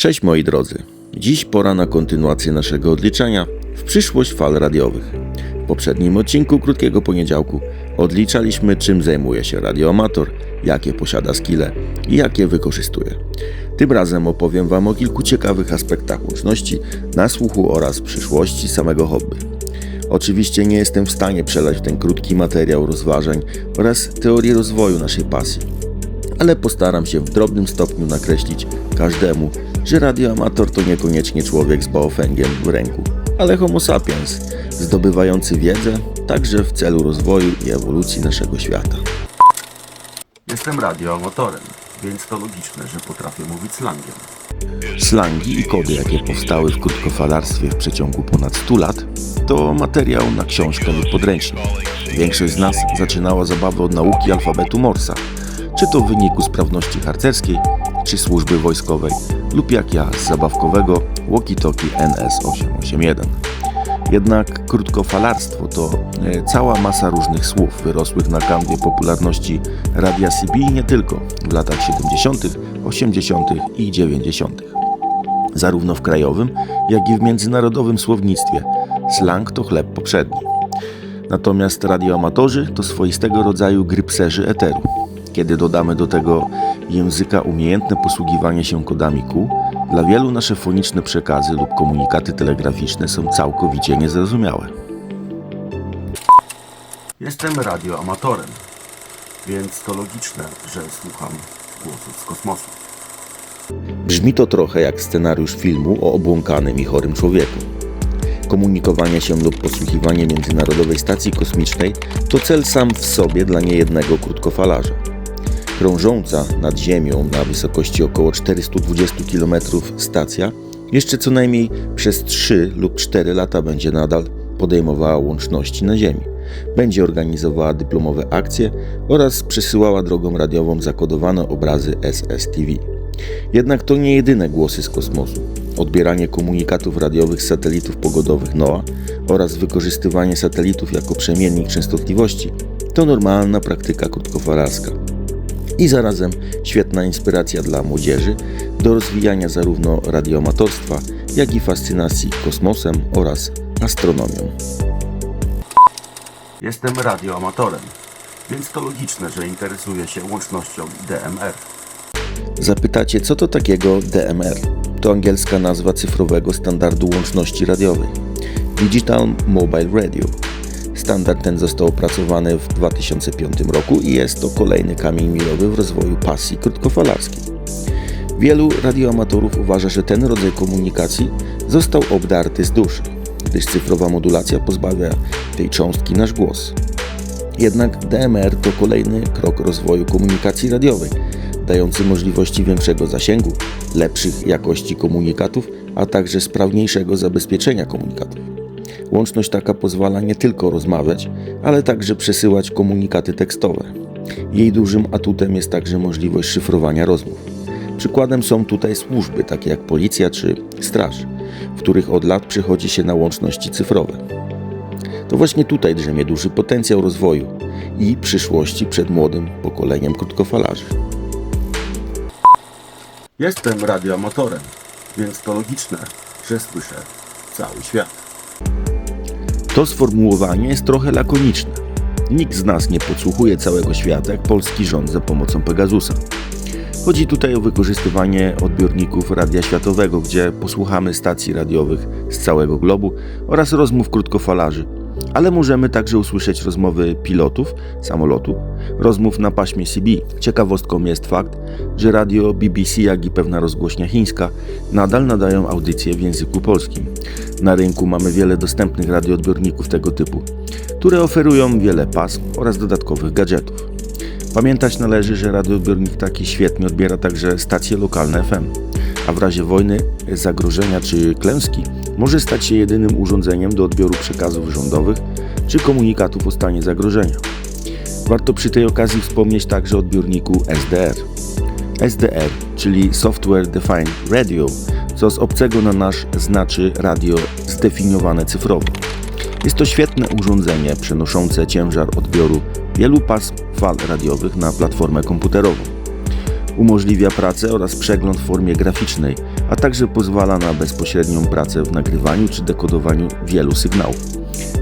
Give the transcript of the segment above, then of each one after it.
Cześć moi drodzy. Dziś pora na kontynuację naszego odliczania w przyszłość fal radiowych. W poprzednim odcinku Krótkiego Poniedziałku odliczaliśmy czym zajmuje się radioamator, jakie posiada skille i jakie wykorzystuje. Tym razem opowiem Wam o kilku ciekawych aspektach łączności, nasłuchu oraz przyszłości samego hobby. Oczywiście nie jestem w stanie przelać ten krótki materiał rozważań oraz teorii rozwoju naszej pasji ale postaram się w drobnym stopniu nakreślić każdemu, że radioamator to niekoniecznie człowiek z baofengiem w ręku, ale homo sapiens, zdobywający wiedzę także w celu rozwoju i ewolucji naszego świata. Jestem radioamatorem, więc to logiczne, że potrafię mówić slangiem. Slangi i kody, jakie powstały w krótkofalarstwie w przeciągu ponad 100 lat, to materiał na książkę lub podręcznik. Większość z nas zaczynała zabawę od nauki alfabetu Morsa, czy to w wyniku sprawności harcerskiej, czy służby wojskowej, lub jak ja z zabawkowego walkie-talkie NS881. Jednak krótkofalarstwo to e, cała masa różnych słów wyrosłych na kanwie popularności radia CB i nie tylko w latach 70., 80. i 90. Zarówno w krajowym, jak i w międzynarodowym słownictwie slang to chleb poprzedni. Natomiast radioamatorzy to swoistego rodzaju grypserzy eteru. Kiedy dodamy do tego języka umiejętne posługiwanie się kodami Q, dla wielu nasze foniczne przekazy lub komunikaty telegraficzne są całkowicie niezrozumiałe. Jestem radioamatorem, więc to logiczne, że słucham głosów z kosmosu. Brzmi to trochę jak scenariusz filmu o obłąkanym i chorym człowieku. Komunikowanie się lub posłuchiwanie Międzynarodowej Stacji Kosmicznej to cel sam w sobie dla niejednego krótkofalarza. Krążąca nad Ziemią na wysokości około 420 km stacja jeszcze co najmniej przez 3 lub 4 lata będzie nadal podejmowała łączności na Ziemi. Będzie organizowała dyplomowe akcje oraz przesyłała drogą radiową zakodowane obrazy SSTV. Jednak to nie jedyne głosy z kosmosu. Odbieranie komunikatów radiowych z satelitów pogodowych NOAA oraz wykorzystywanie satelitów jako przemiennik częstotliwości to normalna praktyka krótkofalarska i zarazem świetna inspiracja dla młodzieży do rozwijania zarówno radioamatorstwa, jak i fascynacji kosmosem oraz astronomią. Jestem radioamatorem, więc to logiczne, że interesuję się łącznością DMR. Zapytacie, co to takiego DMR? To angielska nazwa cyfrowego standardu łączności radiowej. Digital Mobile Radio. Standard ten został opracowany w 2005 roku i jest to kolejny kamień milowy w rozwoju pasji krótkofalarskiej. Wielu radioamatorów uważa, że ten rodzaj komunikacji został obdarty z duszy, gdyż cyfrowa modulacja pozbawia tej cząstki nasz głos. Jednak DMR to kolejny krok rozwoju komunikacji radiowej, dający możliwości większego zasięgu, lepszych jakości komunikatów, a także sprawniejszego zabezpieczenia komunikatów. Łączność taka pozwala nie tylko rozmawiać, ale także przesyłać komunikaty tekstowe. Jej dużym atutem jest także możliwość szyfrowania rozmów. Przykładem są tutaj służby takie jak policja czy straż, w których od lat przychodzi się na łączności cyfrowe. To właśnie tutaj drzemie duży potencjał rozwoju i przyszłości przed młodym pokoleniem krótkofalarzy. Jestem radioamatorem, więc to logiczne, że słyszę cały świat. To sformułowanie jest trochę lakoniczne. Nikt z nas nie podsłuchuje całego świata jak polski rząd za pomocą Pegasusa. Chodzi tutaj o wykorzystywanie odbiorników radia światowego, gdzie posłuchamy stacji radiowych z całego globu oraz rozmów krótkofalarzy, ale możemy także usłyszeć rozmowy pilotów samolotu, rozmów na paśmie CB. Ciekawostką jest fakt, że radio BBC, jak i pewna rozgłośnia chińska nadal nadają audycje w języku polskim. Na rynku mamy wiele dostępnych radioodbiorników tego typu, które oferują wiele pasm oraz dodatkowych gadżetów. Pamiętać należy, że radioodbiornik taki świetnie odbiera także stacje lokalne FM, a w razie wojny, zagrożenia czy klęski może stać się jedynym urządzeniem do odbioru przekazów rządowych czy komunikatów o stanie zagrożenia. Warto przy tej okazji wspomnieć także o odbiorniku SDR. SDR, czyli Software Defined Radio, co z obcego na nasz znaczy radio zdefiniowane cyfrowo. Jest to świetne urządzenie przenoszące ciężar odbioru wielu pasm fal radiowych na platformę komputerową. Umożliwia pracę oraz przegląd w formie graficznej, a także pozwala na bezpośrednią pracę w nagrywaniu czy dekodowaniu wielu sygnałów.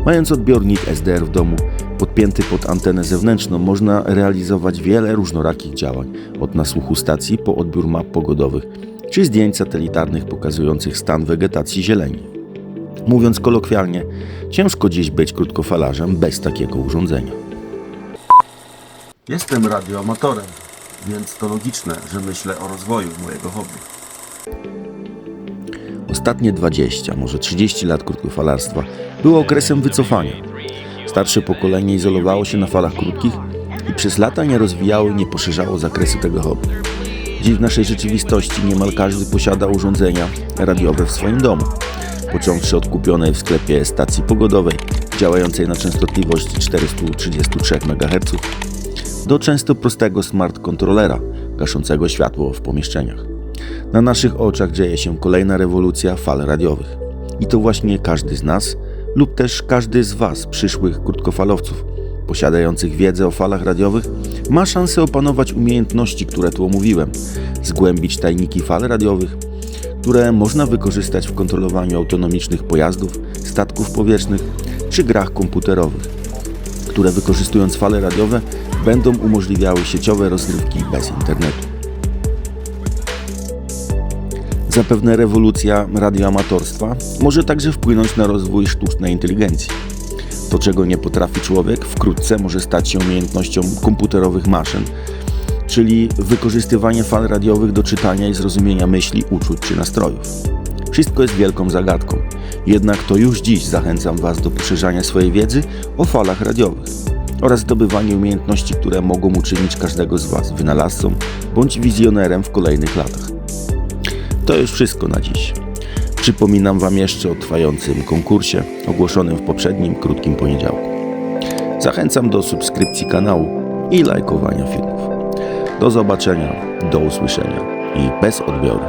Mając odbiornik SDR w domu podpięty pod antenę zewnętrzną, można realizować wiele różnorakich działań, od nasłuchu stacji po odbiór map pogodowych czy zdjęć satelitarnych pokazujących stan wegetacji zieleni. Mówiąc kolokwialnie, ciężko dziś być krótkofalarzem bez takiego urządzenia. Jestem radioamatorem, więc to logiczne, że myślę o rozwoju mojego hobby. Ostatnie 20, może 30 lat krótkofalarstwa było okresem wycofania. Starsze pokolenie izolowało się na falach krótkich i przez lata nie rozwijało i nie poszerzało zakresu tego hobby. Dziś w naszej rzeczywistości niemal każdy posiada urządzenia radiowe w swoim domu. Począwszy od kupionej w sklepie stacji pogodowej działającej na częstotliwości 433 MHz do często prostego smart kontrolera gaszącego światło w pomieszczeniach. Na naszych oczach dzieje się kolejna rewolucja fal radiowych. I to właśnie każdy z nas lub też każdy z Was, przyszłych krótkofalowców, posiadających wiedzę o falach radiowych, ma szansę opanować umiejętności, które tu omówiłem, zgłębić tajniki fal radiowych, które można wykorzystać w kontrolowaniu autonomicznych pojazdów, statków powietrznych czy grach komputerowych, które wykorzystując fale radiowe będą umożliwiały sieciowe rozgrywki bez internetu. Zapewne rewolucja radioamatorstwa może także wpłynąć na rozwój sztucznej inteligencji. To, czego nie potrafi człowiek, wkrótce może stać się umiejętnością komputerowych maszyn, czyli wykorzystywanie fal radiowych do czytania i zrozumienia myśli, uczuć czy nastrojów. Wszystko jest wielką zagadką, jednak to już dziś zachęcam Was do poszerzania swojej wiedzy o falach radiowych oraz zdobywania umiejętności, które mogą uczynić każdego z Was wynalazcą bądź wizjonerem w kolejnych latach. To już wszystko na dziś. Przypominam Wam jeszcze o trwającym konkursie ogłoszonym w poprzednim krótkim poniedziałku. Zachęcam do subskrypcji kanału i lajkowania filmów. Do zobaczenia, do usłyszenia i bez odbioru.